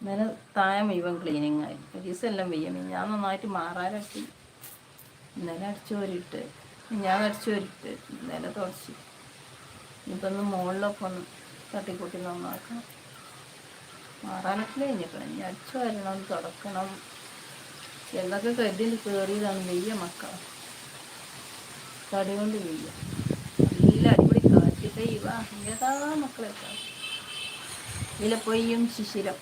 ഇന്നലെ താഴെ മുഴുവൻ ക്ലീനിങ് ആയി. ഒരു എല്ലാം വെയ്യമേ ഞാൻ നന്നായിട്ട് മാറാലട്ടി ഇന്നലെ അടിച്ചോരിട്ട് ഞാൻ അടിച്ചോരിട്ട് ഇന്നലെ തുടച്ച്. ഇപ്പം ഒന്ന് മുകളിലൊക്കെ ഒന്ന് തട്ടിക്കൂട്ടി നന്നാക്കാം മാറാനൊക്കെ കഴിഞ്ഞിട്ട് ഇനി അടിച്ചു വരണം തുടക്കണം. എന്തൊക്കെ കരുതി കയറിയതാണ് വെയ്യ മക്ക തടി കൊണ്ട് വെയ്യ. നല്ല അടിപൊളി കാറ്റ് വാ ഏതാ മക്കളെ ഇല പൊയ്യും ശിശിരം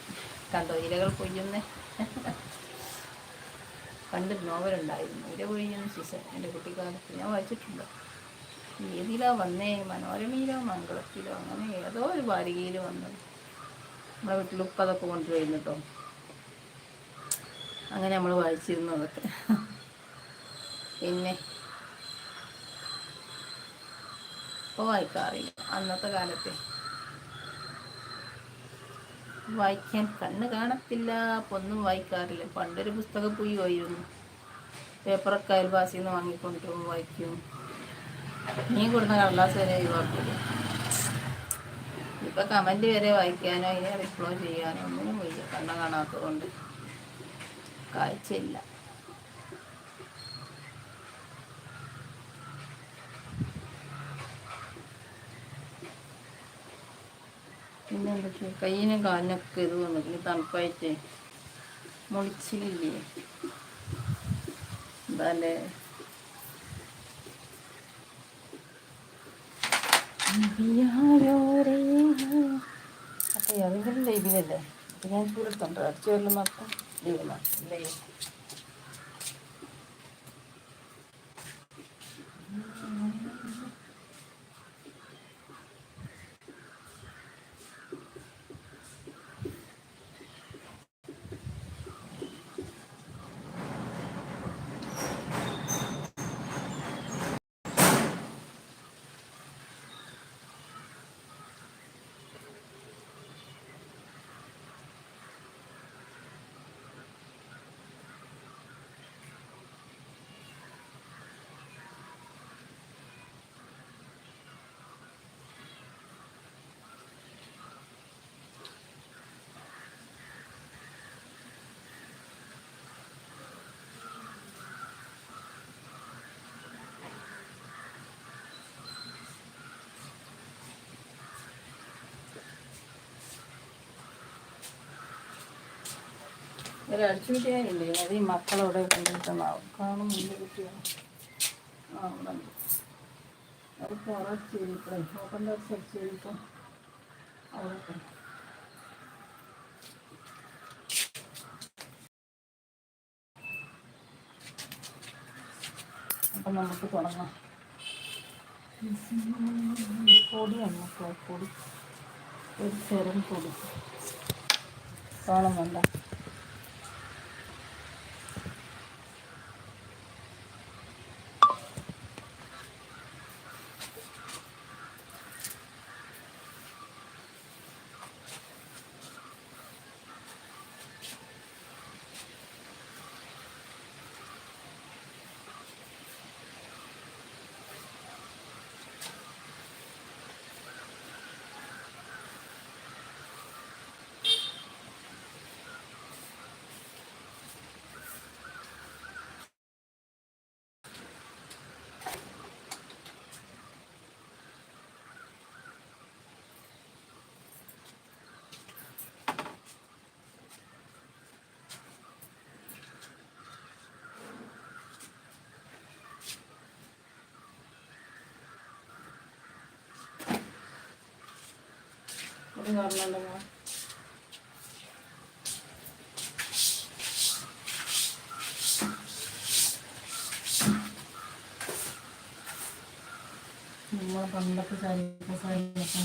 കണ്ടോ? ഇലകൾ പൊയ്യുന്നേ. പണ്ട് നോവലുണ്ടായിരുന്നു. ഇല പൊയ്യുന്ന ശിശിരം എന്റെ കുട്ടിക്കാലത്ത് ഞാൻ വായിച്ചിട്ടുണ്ട്. ഏതിലാ വന്നേ? മനോരമയിലോ മംഗളത്തിലോ? അങ്ങനെ ഏതോ ഒരു വാരികയിൽ വന്നത്. നമ്മുടെ വീട്ടിൽ ഉപ്പ് അതൊക്കെ കൊണ്ടുവരുന്നു കേട്ടോ. അങ്ങനെ നമ്മൾ വായിച്ചിരുന്നു അതൊക്കെ. പിന്നെ? ഇപ്പോൾ വായിക്കാറില്ല. അന്നത്തെ കാലത്തെ വായിക്കാൻ കണ്ണ് കാണത്തില്ല. അപ്പൊ ഒന്നും വായിക്കാറില്ല. പണ്ടൊരു പുസ്തകം പോയി പോയിരുന്നു പേപ്പറൊക്കെ അയൽവാസിയിൽ നിന്ന് വാങ്ങിക്കൊണ്ടും വായിക്കും. നീ കൊടുക്കുന്ന കടലാസ് വരെ ഒഴിവാക്കില്ല. ഇപ്പൊ കമന്റ് വരെ വായിക്കാനോ അതിനെ റിപ്ലൈ ചെയ്യാനോ ഒന്നും വയ്യ. കണ്ണ കാണാത്തതുകൊണ്ട് കാഴ്ചയില്ല. പിന്നെ എന്തൊക്കെയാ കയ്യിനും കാലിനൊക്കെ ഇത് വന്നിട്ടില്ല തണുപ്പായിട്ട് മുളിച്ചിലില്ലേ? എന്താല്ലേ? അപ്പൊ ഏതെങ്കിലും ലൈവിലല്ലേ? ഞാൻ ചൂടെടുത്തോണ്ട് അടിച്ചു വരലും മാത്രം ലൈവ് ലൈവ് ഒരു അടിച്ചു കിട്ടിയാലില്ലേ അത് ഈ മക്കളവിടെ കണ്ടിട്ടുണ്ടാവും കാണും മുന്നിൽ കുട്ടിയാണ് ആ അവിടെ അത് കുറച്ച് ചെയ്തിട്ടേ ഓപ്പൺ ഡോർസ് അടിച്ച് ചെയ്തിട്ട് അവിടെ അപ്പം നമുക്ക് തുടങ്ങാം. പൊടിയാണ് മക്കളെ പൊടി. ഒരു തരം പൊടി. കാണുന്നുണ്ടോ? ഒരു കാണുന്നുണ്ടോ നമ്മളെ പണ്ടത്തെ ചരിത്ര സാരിയൊക്കെ